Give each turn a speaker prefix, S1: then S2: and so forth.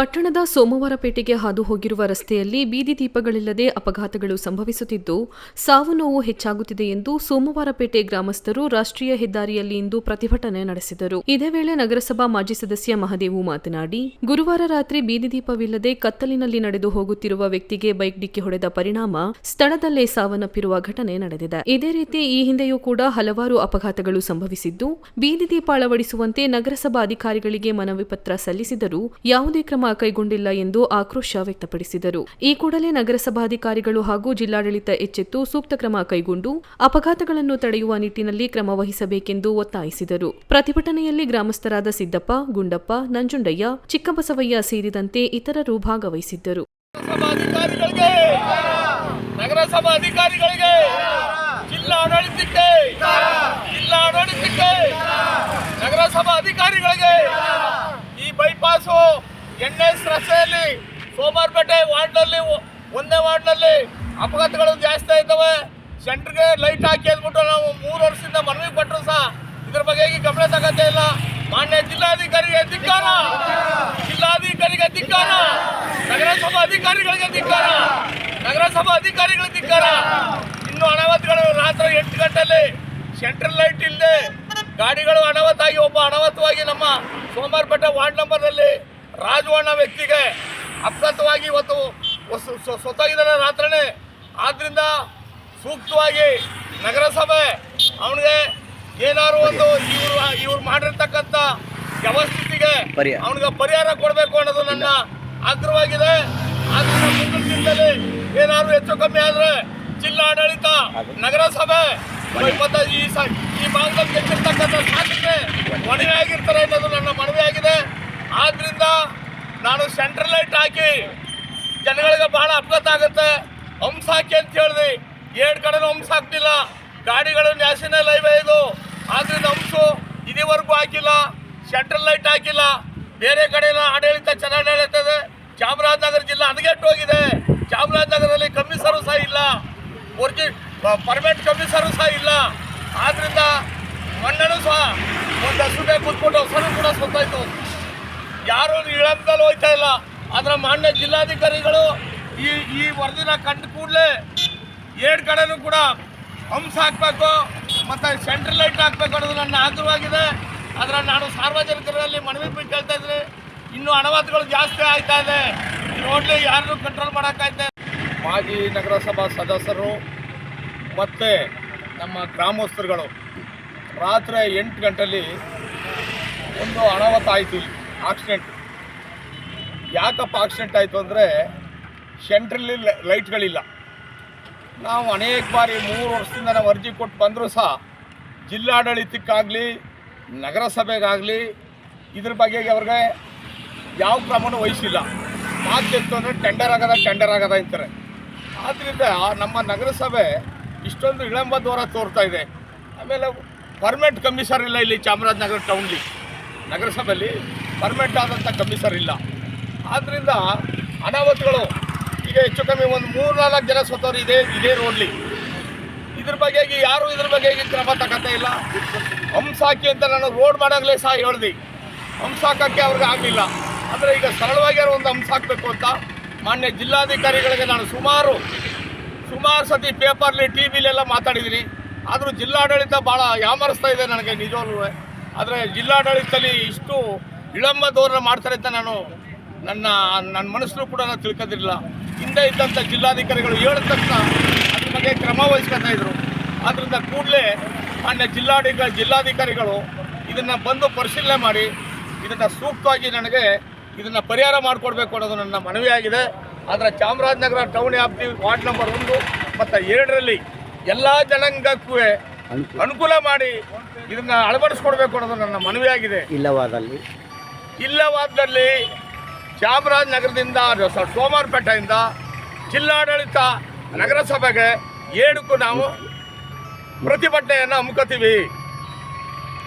S1: ಪಟ್ಟಣದ ಸೋಮವಾರಪೇಟೆಗೆ ಹಾದು ಹೋಗಿರುವ ರಸ್ತೆಯಲ್ಲಿ ಬೀದಿ ದೀಪಗಳಿಲ್ಲದೆ ಅಪಘಾತಗಳು ಸಂಭವಿಸುತ್ತಿದ್ದು, ಸಾವು ನೋವು ಹೆಚ್ಚಾಗುತ್ತಿದೆ ಎಂದು ಸೋಮವಾರಪೇಟೆ ಗ್ರಾಮಸ್ಥರು ರಾಷ್ಟ್ರೀಯ ಹೆದ್ದಾರಿಯಲ್ಲಿ ಇಂದು ಪ್ರತಿಭಟನೆ ನಡೆಸಿದರು. ಇದೇ ವೇಳೆ ನಗರಸಭಾ ಮಾಜಿ ಸದಸ್ಯ ಮಹದೇವು ಮಾತನಾಡಿ, ಗುರುವಾರ ರಾತ್ರಿ ಬೀದಿ ದೀಪವಿಲ್ಲದೆ ಕತ್ತಲಿನಲ್ಲಿ ನಡೆದು ಹೋಗುತ್ತಿರುವ ವ್ಯಕ್ತಿಗೆ ಬೈಕ್ ಡಿಕ್ಕಿ ಹೊಡೆದ ಪರಿಣಾಮ ಸ್ಥಳದಲ್ಲೇ ಸಾವನ್ನಪ್ಪಿರುವ ಘಟನೆ ನಡೆದಿದೆ. ಇದೇ ರೀತಿ ಈ ಹಿಂದೆಯೂ ಕೂಡ ಹಲವಾರು ಅಪಘಾತಗಳು ಸಂಭವಿಸಿದ್ದು, ಬೀದಿ ದೀಪ ಅಳವಡಿಸುವಂತೆ ನಗರಸಭಾ ಅಧಿಕಾರಿಗಳಿಗೆ ಮನವಿ ಪತ್ರ ಸಲ್ಲಿಸಿದರೂ, ಯಾವುದೇ ಕ್ರಮ ಕೈಗೊಂಡಿಲ್ಲ ಎಂದು ಆಕ್ರೋಶ ವ್ಯಕ್ತಪಡಿಸಿದರು. ಈ ಕೂಡಲೇ ನಗರಸಭಾಧಿಕಾರಿಗಳು ಹಾಗೂ ಜಿಲ್ಲಾಡಳಿತ ಎಚ್ಚೆತ್ತು ಸೂಕ್ತ ಕ್ರಮ ಕೈಗೊಂಡು ಅಪಘಾತಗಳನ್ನು ತಡೆಯುವ ನಿಟ್ಟಿನಲ್ಲಿ ಕ್ರಮ ವಹಿಸಬೇಕೆಂದು ಒತ್ತಾಯಿಸಿದರು. ಪ್ರತಿಭಟನೆಯಲ್ಲಿ ಗ್ರಾಮಸ್ಥರಾದ ಸಿದ್ದಪ್ಪ, ಗುಂಡಪ್ಪ, ನಂಜುಂಡಯ್ಯ, ಚಿಕ್ಕಬಸವಯ್ಯ ಸೇರಿದಂತೆ ಇತರರು ಭಾಗವಹಿಸಿದ್ದರು.
S2: ನಗರಸಭಾಧಿಕಾರಿಗಳಿಗೆ ನಗರಸಭಾ ಅಧಿಕಾರಿಗಳಿಗೆ ಜಿಲ್ಲಾ ಆಡಳಿತಕ್ಕೆ ಜಿಲ್ಲಾ ಆಡಳಿತಕ್ಕೆ ನಗರಸಭಾ ಅಧಿಕಾರಿಗಳಿಗೆ ಈ ಬೈಪಾಸು ಎನ್ ಎಸ್ ರಸ್ತೆಯಲ್ಲಿ ಸೋಮಾರ್ಪೇಟೆ ವಾರ್ಡ್ನಲ್ಲಿ ಒಂದೇ ವಾರ್ಡ್ನಲ್ಲಿ ಅಪಘಾತಗಳು ಜಾಸ್ತಿ ಆಯ್ತವೆ. ಸೆಂಟ್ರಿಗೆ ಲೈಟ್ ಹಾಕಿ ಅಂದ್ಬಿಟ್ಟು ನಾವು ಮೂರು ವರ್ಷದಿಂದ ಮನವಿ ಕೊಟ್ಟರು ಸಹ. ಇದ್ರ ಬಗ್ಗೆ ಈಗ ಗಮನ ತಗತ್ತೆ ಇಲ್ಲ. ಮಾನ್ಯ ಜಿಲ್ಲಾಧಿಕಾರಿಗೆ ಧಿಕ್ಕಾರ. ಜಿಲ್ಲಾಧಿಕಾರಿಗೆ ಧಿಕ್ಕಾರ. ನಗರಸಭಾ ಅಧಿಕಾರಿಗಳಿಗೆ ಧಿಕ್ಕಾರ. ನಗರಸಭಾ ಅಧಿಕಾರಿಗಳಿಗೆ ಧಿಕ್ಕಾರ. ಇನ್ನು ಅನಾಹುತಗಳು ರಾತ್ರಿ ಎಂಟು ಗಂಟೆಯಲ್ಲಿ ಸೆಂಟ್ರಲ್ ಲೈಟ್ ಇಲ್ಲದೆ ಗಾಡಿಗಳು ಅನಾಹುತಾಗಿ ಒಬ್ಬ ಅನಾಹುತವಾಗಿ ನಮ್ಮ ಸೋಮವಾರಪೇಟೆ ವಾರ್ಡ್ ನಂಬರ್ನಲ್ಲಿ ರಾಜವಣ್ಣ ವ್ಯಕ್ತಿಗೆ ಅಪ್ರತವಾಗಿ ಇವತ್ತು ಸೊತ್ತಾಗಿದ್ದಾನೆ ರಾತ್ರನೇ ಆದ್ರಿಂದ ಸೂಕ್ತವಾಗಿ ನಗರಸಭೆ ಅವನಿಗೆ ಏನಾದ್ರು ಒಂದು ಇವರು ಇವ್ರು ಮಾಡಿರ್ತಕ್ಕಂಥ ವ್ಯವಸ್ಥಿತಿಗೆ. ಅವನಿಗೆ ಪರಿಹಾರ ಕೊಡಬೇಕು ಅನ್ನೋದು ನನ್ನ ಆಗ್ರಹವಾಗಿದೆ. ಆದ್ರಿಂದ ಮುಂದಿನ ದಿನದಲ್ಲಿ ಏನಾದ್ರು ಹೆಚ್ಚು ಕಮ್ಮಿ ಆದರೆ ಜಿಲ್ಲಾಡಳಿತ ನಗರಸಭೆ ಈ ಈ ಭಾಗದಲ್ಲಿ ಹೆಚ್ಚಿರ್ತಕ್ಕಂಥ ಸಾಧ್ಯತೆ ಹೊಣೆ ಆಗಿರ್ತಾರೆ ಅನ್ನೋದು ನನ್ನ ಮನವಿ ಆಗಿದೆ ಆದ್ರಿಂದ ನಾನು ಸೆಂಟ್ರಲ್ ಲೈಟ್ ಹಾಕಿ ಜನಗಳಿಗೆ ಬಹಳ ಅಪಘಾತ ಆಗುತ್ತೆ ಹಂಸ ಹಾಕಿ ಅಂತ ಹೇಳಿದೆ. ಎರಡು ಕಡೆ ಹಂಸ ಹಾಕ್ತಿಲ್ಲ. ಗಾಡಿಗಳು ನ್ಯಾಷನಲ್ ಹೈವೇ ಇದು. ಆದ್ರಿಂದ ಹಂಸು ಇದುವರೆಗೂ ಹಾಕಿಲ್ಲ. ಸೆಂಟ್ರಲ್ ಲೈಟ್ ಹಾಕಿಲ್ಲ. ಬೇರೆ ಕಡೆ ಎಲ್ಲ ಆಡಳಿತ ಚೆನ್ನಾಗಿ ನಡೀತದೆ. ಚಾಮರಾಜನಗರ ಜಿಲ್ಲೆ ಹದಗೆಟ್ಟು ಹೋಗಿದೆ. ಚಾಮರಾಜನಗರದಲ್ಲಿ ಕಮಿಷನರು ಸಹ ಇಲ್ಲ. ಒರ್ಜಿ ಪರ್ಮನೆಂಟ್ ಕಮಿಷನರು ಸಹ ಇಲ್ಲ. ಆದ್ರಿಂದ ಮಣ್ಣನು ಸಹ ಒಂದು ಬೇಕು ಕೂತ್ಕೊಂಡು ಹಸರು ಕೂಡ ಸೊತ್ತಾಯ್ತು. ಯಾರು ಇಳಂದಲ್ಲಿ ಹೋಯ್ತಾ ಇಲ್ಲ. ಆದ್ರೆ ಮಾನ್ಯ ಜಿಲ್ಲಾಧಿಕಾರಿಗಳು ಈ ಈ ವರದಿನ ಕಂಡು ಕೂಡಲೇ ಎರಡು ಕಡೆನೂ ಕೂಡ ಹಂಸ ಹಾಕಬೇಕು ಮತ್ತು ಸೆಂಟ್ರಲ್ ಲೈಟ್ ಹಾಕಬೇಕು ಅನ್ನೋದು ನನ್ನ ಆಗ್ರಹವಾಗಿದೆ. ಆದರೆ ನಾನು ಸಾರ್ವಜನಿಕರಲ್ಲಿ ಮನವಿ ಬಿಟ್ಟು ಕೇಳ್ತಾ ಇದ್ದೀನಿ. ಇನ್ನೂ ಅನಾಹುತಗಳು ಜಾಸ್ತಿ ಆಯ್ತಾ ಇದೆ. ನೋಡಲಿ ಯಾರನ್ನು ಕಂಟ್ರೋಲ್ ಮಾಡೋಕ್ಕಾಯ್ತೆ ಮಾಜಿ ನಗರಸಭಾ ಸದಸ್ಯರು ಮತ್ತು ನಮ್ಮ ಗ್ರಾಮಸ್ಥರುಗಳು ರಾತ್ರಿ ಎಂಟು ಗಂಟೆಯಲ್ಲಿ ಒಂದು ಅನಾಹುತ ಆಯಿತು ಆಕ್ಸಿಡೆಂಟ್ ಯಾಕಪ್ಪ ಆಕ್ಸಿಡೆಂಟ್ ಆಯಿತು ಅಂದರೆ ಸೆಂಟ್ರಲ್ಲಿ ಲೈಟ್ಗಳಿಲ್ಲ ನಾವು ಅನೇಕ ಬಾರಿ ಮೂರು ವರ್ಷದಿಂದ ನಾವು ಅರ್ಜಿ ಕೊಟ್ಟು ಬಂದರೂ ಸಹ ಜಿಲ್ಲಾಡಳಿತಕ್ಕಾಗಲಿ, ನಗರಸಭೆಗಾಗಲಿ ಇದ್ರ ಬಗ್ಗೆ ಅವ್ರಿಗೆ ಯಾವ ಕ್ರಮನೂ ವಹಿಸಿಲ್ಲ. ಮಾತೆತ್ತು ಅಂದರೆ ಟೆಂಡರ್ ಆಗದ ಟೆಂಡರ್ ಆಗದ ಅಂತಾರೆ. ಆದ್ದರಿಂದ ನಮ್ಮ ನಗರಸಭೆ ಇಷ್ಟೊಂದು ವಿಳಂಬ ದೂರ ತೋರ್ತಾ ಇದೆ. ಆಮೇಲೆ ಪರ್ಮನೆಂಟ್ ಕಮಿಷನರ್ ಇಲ್ಲ ಇಲ್ಲಿ ಚಾಮರಾಜನಗರ ಟೌನ್ಲಿ ನಗರಸಭೆಯಲ್ಲಿ ಪರ್ಮನೆಂಟ್ ಆದಂಥ ಕಮಿಷನರ್ ಇಲ್ಲ. ಆದ್ದರಿಂದ ಅನಾಹುತಗಳು ಈಗ ಹೆಚ್ಚು ಕಮ್ಮಿ ಒಂದು ಮೂರು ನಾಲ್ಕು ಜನ ಸತ್ತೋರು ಇದೆ, ಇದೇ ರೋಡ್ಲಿ ಇದ್ರ ಬಗ್ಗೆ ಯಾರು ಇದ್ರ ಬಗ್ಗೆ ಕ್ರಮ ತಗೋತಾ ಇಲ್ಲ. ಹಂಸ ಹಾಕಿ ಅಂತ ನಾನು ರೋಡ್ ಮಾಡಾಗಲೇ ಸಹ ಹೇಳ್ದೆ. ಹಂಸ ಹಾಕಕ್ಕೆ ಅವ್ರಿಗೆ ಆಗಲಿಲ್ಲ. ಅಂದರೆ ಈಗ ಸರಳವಾಗಿ ಒಂದು ಹಂಸ ಹಾಕಬೇಕು ಅಂತ ಮಾನ್ಯ ಜಿಲ್ಲಾಧಿಕಾರಿಗಳಿಗೆ ನಾನು ಸುಮಾರು ಸುಮಾರು ಸತಿ ಪೇಪರ್ಲಿ ಟಿ ವಿಲೆಲ್ಲ ಮಾತಾಡಿದ್ದೀನಿ. ಆದರೂ ಜಿಲ್ಲಾಡಳಿತ ಭಾಳ ಯಾಮರಿಸ್ತಾ ಇದೆ ನನಗೆ ನಿಜವಾಗ್ಲೂ ಆದರೆ ಜಿಲ್ಲಾಡಳಿತದಲ್ಲಿ ಇಷ್ಟು ವಿಳಂಬ ಧೋರಣೆ ಮಾಡ್ತಾರೆ ಅಂತ ನಾನು ನನ್ನ ನನ್ನ ಮನಸ್ಸು ಕೂಡ ನಾನು ತಿಳ್ಕೊಂಡಿರಲಿಲ್ಲ. ಹಿಂದೆ ಇದ್ದಂಥ ಜಿಲ್ಲಾಧಿಕಾರಿಗಳು ಹೇಳಿದ ತಕ್ಷಣ ಅದ್ರ ಬಗ್ಗೆ ಕ್ರಮ ವಹಿಸ್ಕೊತಾ ಇದ್ರು. ಆದ್ದರಿಂದ ಕೂಡಲೇ ಮಾನ್ಯ ಜಿಲ್ಲಾಧಿಕ ಜಿಲ್ಲಾಧಿಕಾರಿಗಳು ಇದನ್ನು ಬಂದು ಪರಿಶೀಲನೆ ಮಾಡಿ, ಇದನ್ನು ಸೂಕ್ತವಾಗಿ ನನಗೆ ಇದನ್ನು ಪರಿಹಾರ ಮಾಡಿಕೊಡ್ಬೇಕು ಅನ್ನೋದು ನನ್ನ ಮನವಿಯಾಗಿದೆ. ಆದರೆ ಚಾಮರಾಜನಗರ ಟೌನ್ ವ್ಯಾಪ್ತಿ ವಾರ್ಡ್ ನಂಬರ್ ಒಂದು ಮತ್ತು ಎರಡರಲ್ಲಿ ಎಲ್ಲ ಜನಾಂಗಕ್ಕೂ ಅನುಕೂಲ ಮಾಡಿ ಇದನ್ನು ಅಳವಡಿಸ್ಕೊಡ್ಬೇಕು ಅನ್ನೋದು ನನ್ನ ಮನವಿಯಾಗಿದೆ.
S3: ಇಲ್ಲವಾದಲ್ಲಿ
S2: ಇಲ್ಲವಾದಲ್ಲಿ ಚಾಮರಾಜನಗರದಿಂದ ನಗರದಿಂದ ಸೋಮವಾರಪೇಟೆಯಿಂದ ಜಿಲ್ಲಾಡಳಿತ ನಗರಸಭೆಗೆ ಏಳಕ್ಕೂ ನಾವು ಪ್ರತಿಭಟನೆಯನ್ನು ಹಮ್ಮಿಕೋತೀವಿ.